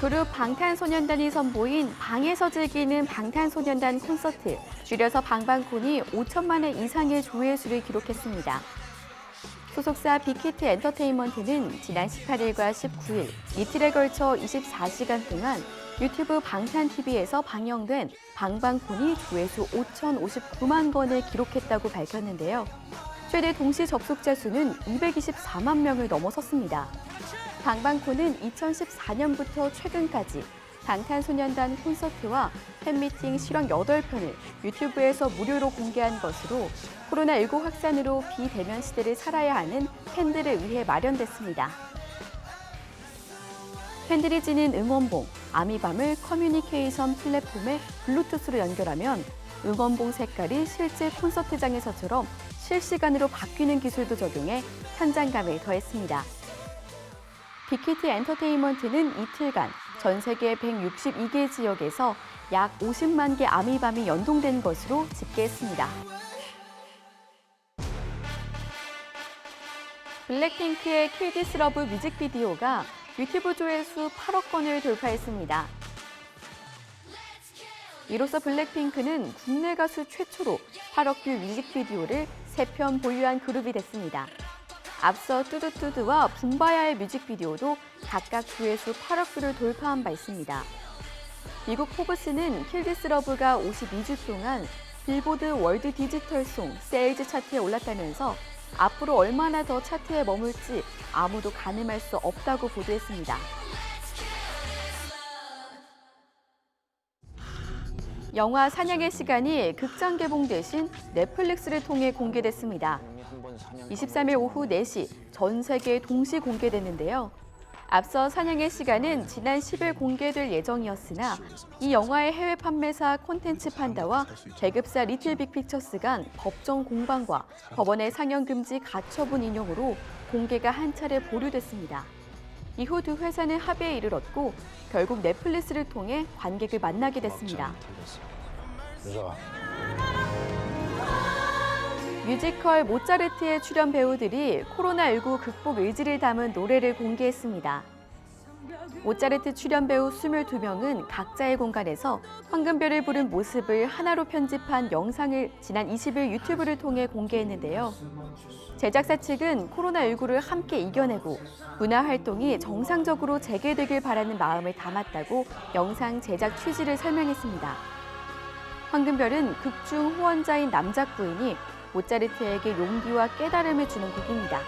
그룹 방탄소년단이 선보인 방에서 즐기는 방탄소년단 콘서트, 줄여서 방방콘이 5천만 회 이상의 조회수를 기록했습니다. 소속사 빅히트 엔터테인먼트는 지난 18일과 19일 이틀에 걸쳐 24시간 동안 유튜브 방탄TV에서 방영된 방방콘이 조회수 5,059만 건을 기록했다고 밝혔는데요. 최대 동시 접속자 수는 224만 명을 넘어섰습니다. 방방콘은 2014년부터 최근까지 방탄소년단 콘서트와 팬미팅 실황 8편을 유튜브에서 무료로 공개한 것으로 코로나19 확산으로 비대면 시대를 살아야 하는 팬들을 위해 마련됐습니다. 팬들이 지닌 응원봉, 아미밤을 커뮤니케이션 플랫폼에 블루투스로 연결하면 응원봉 색깔이 실제 콘서트장에서처럼 실시간으로 바뀌는 기술도 적용해 현장감을 더했습니다. 빅히트 엔터테인먼트는 이틀간 전 세계 162개 지역에서 약 50만 개 아미밤이 연동된 것으로 집계했습니다. 블랙핑크의 킬 디스 러브 뮤직비디오가 유튜브 조회수 8억 건을 돌파했습니다. 이로써 블랙핑크는 국내 가수 최초로 8억 뷰 뮤직비디오를 3편 보유한 그룹이 됐습니다. 앞서 뚜두뚜두와 붐바야의 뮤직비디오도 각각 조회수 8억 뷰를 돌파한 바 있습니다. 미국 포브스는 킬디스 러브가 52주 동안 빌보드 월드 디지털 송 세일즈 차트에 올랐다면서 앞으로 얼마나 더 차트에 머물지 아무도 가늠할 수 없다고 보도했습니다. 영화 사냥의 시간이 극장 개봉 대신 넷플릭스를 통해 공개됐습니다. 23일 오후 4시 전 세계에 동시 공개됐는데요. 앞서 사냥의 시간은 지난 10일 공개될 예정이었으나 이 영화의 해외 판매사 콘텐츠 판다와 계급사 리틀 빅픽처스 간 법정 공방과 법원의 상영 금지 가처분 인용으로 공개가 한 차례 보류됐습니다. 이후 두 회사는 합의에 이르렀고 결국 넷플릭스를 통해 관객을 만나게 됐습니다. 그래서 뮤지컬 모차르트의 출연 배우들이 코로나19 극복 의지를 담은 노래를 공개했습니다. 모차르트 출연 배우 22명은 각자의 공간에서 황금별을 부른 모습을 하나로 편집한 영상을 지난 20일 유튜브를 통해 공개했는데요. 제작사 측은 코로나19를 함께 이겨내고 문화 활동이 정상적으로 재개되길 바라는 마음을 담았다고 영상 제작 취지를 설명했습니다. 황금별은 극중 후원자인 남작 부인이 모차르트에게 용기와 깨달음을 주는 곡입니다.